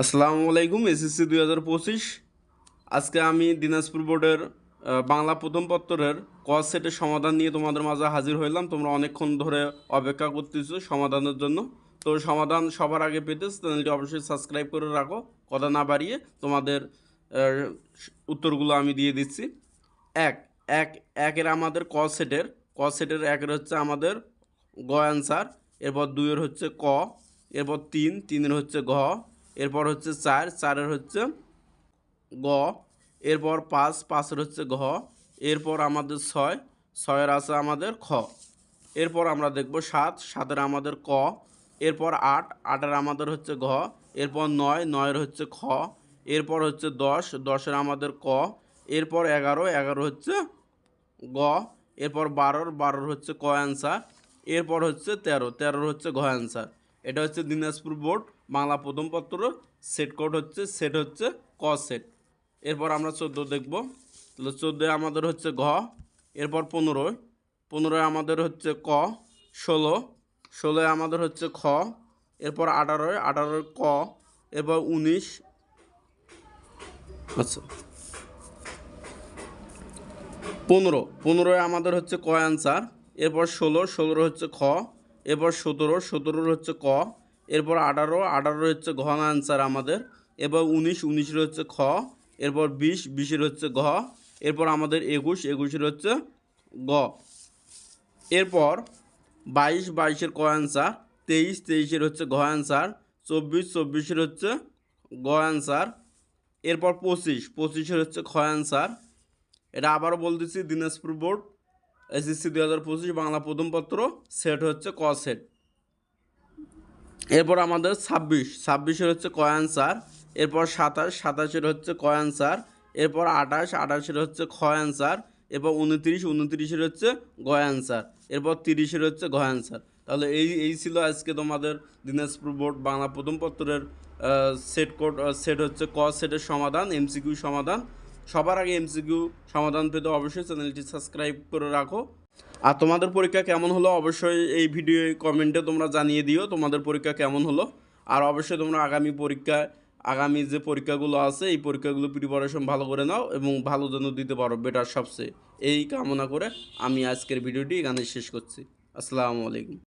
আসসালামু আলাইকুম, এসএসসি দুই হাজার পঁচিশ। আজকে আমি দিনাজপুর বোর্ডের বাংলা প্রথম পত্রের ক সেটের সমাধান নিয়ে তোমাদের মাঝে হাজির হইলাম। তোমরা অনেকক্ষণ ধরে অপেক্ষা করতেছো সমাধানের জন্য। তো সমাধান সবার আগে পেতে চ্যানেলটি অবশ্যই সাবস্ক্রাইব করে রাখো, কথা না বাড়িয়ে তোমাদের উত্তরগুলো আমি দিয়ে দিচ্ছি। এক এক, একের আমাদের ক সেটের ক সেটের একের হচ্ছে আমাদের গ অ্যান্সার, এরপর দুইয়ের হচ্ছে ক, এরপর তিন, তিনের হচ্ছে ঘ এরপর হচ্ছে চার, চারের হচ্ছে গ, এরপর পাঁচ, পাঁচের হচ্ছে ঘ, এরপর আমাদের ছয়, ছয়ের আছে আমাদের খ। এরপর আমরা দেখব সাত, সাতের আমাদের ক, এরপর আট, আটের আমাদের হচ্ছে ঘ, এরপর নয়, নয়ের হচ্ছে খ, এরপর হচ্ছে দশ, দশের আমাদের ক, এরপর এগারো এগারো হচ্ছে গ, এরপর বারোর বারোর হচ্ছে ক অ্যান্সার এরপর হচ্ছে তেরো, তেরোর হচ্ছে ঘ অ্যান্সার এটা হচ্ছে দিনাজপুর বোর্ড। বাংলা প্রথম পত্র সেট কোড হচ্ছে সেট হচ্ছে ক সেট এরপর আমরা চোদ্দ দেখব। তাহলে চোদ্দোয় আমাদের হচ্ছে ঘ, এরপর পনেরোয় পনেরোয় আমাদের হচ্ছে ক, ষোলো। ষোলোয় আমাদের হচ্ছে খ, এরপর আঠারোয় আঠারোয় ক, এরপর উনিশ। আচ্ছা। পনেরো পনেরোয় আমাদের হচ্ছে ক অ্যান্সার এরপর ষোলো, ষোলোর হচ্ছে খ, এরপর সতেরো, সতেরোর হচ্ছে ক এরপর আঠারো আঠারো হচ্ছে ঘ অ্যান্সার আমাদের, এরপর উনিশ, উনিশের হচ্ছে খ, এরপর বিশ, বিশের হচ্ছে ঘ, এরপর আমাদের একুশ, একুশের হচ্ছে গ। এরপর বাইশ, বাইশের ক অ্যান্সার তেইশ, তেইশের হচ্ছে ঘ অ্যান্সার চব্বিশ, চব্বিশের হচ্ছে গ অ্যান্সার এরপর পঁচিশ, পঁচিশের হচ্ছে খ অ্যান্সার এটা আবারও বলতেছি দিনাজপুর বোর্ড, এসএসসি দু হাজার পঁচিশ বাংলা প্রথম পত্র, সেট হচ্ছে ক সেট। এরপর আমাদের ছাব্বিশ। ছাব্বিশের হচ্ছে ক অ্যান্সার এরপর সাতাশ, সাতাশের হচ্ছে ক অ্যান্সার এরপর আঠাশ, আঠাশের হচ্ছে খ অ্যান্সার এরপর উনত্রিশ, উনত্রিশের হচ্ছে গ অ্যান্সার এরপর তিরিশের হচ্ছে ঘ অ্যান্সার তাহলে এই এই ছিল আজকে তোমাদের দিনাজপুর বোর্ড বাংলা প্রথম পত্রের সেট কোড সেট হচ্ছে ক সেটের সমাধান এমসিকিউ সমাধান। সবার আগে এমসিকিউ সমাধান পেতে অবশ্যই চ্যানেলটি সাবস্ক্রাইব করে রাখো। আর তোমাদের পরীক্ষা কেমন হলো অবশ্যই এই ভিডিও কমেন্টে তোমরা জানিয়ে দিও, তোমাদের পরীক্ষা কেমন হলো। আর অবশ্যই তোমরা আগামী পরীক্ষায় আগামী যে পরীক্ষাগুলো আছে, এই পরীক্ষাগুলো প্রিপারেশন ভালো করে নাও এবং ভালো জন্য দিতে পারো বেটার সবচেয়ে। এই কামনা করে আমি আজকের ভিডিওটি এখানে শেষ করছি। আসসালামু আলাইকুম।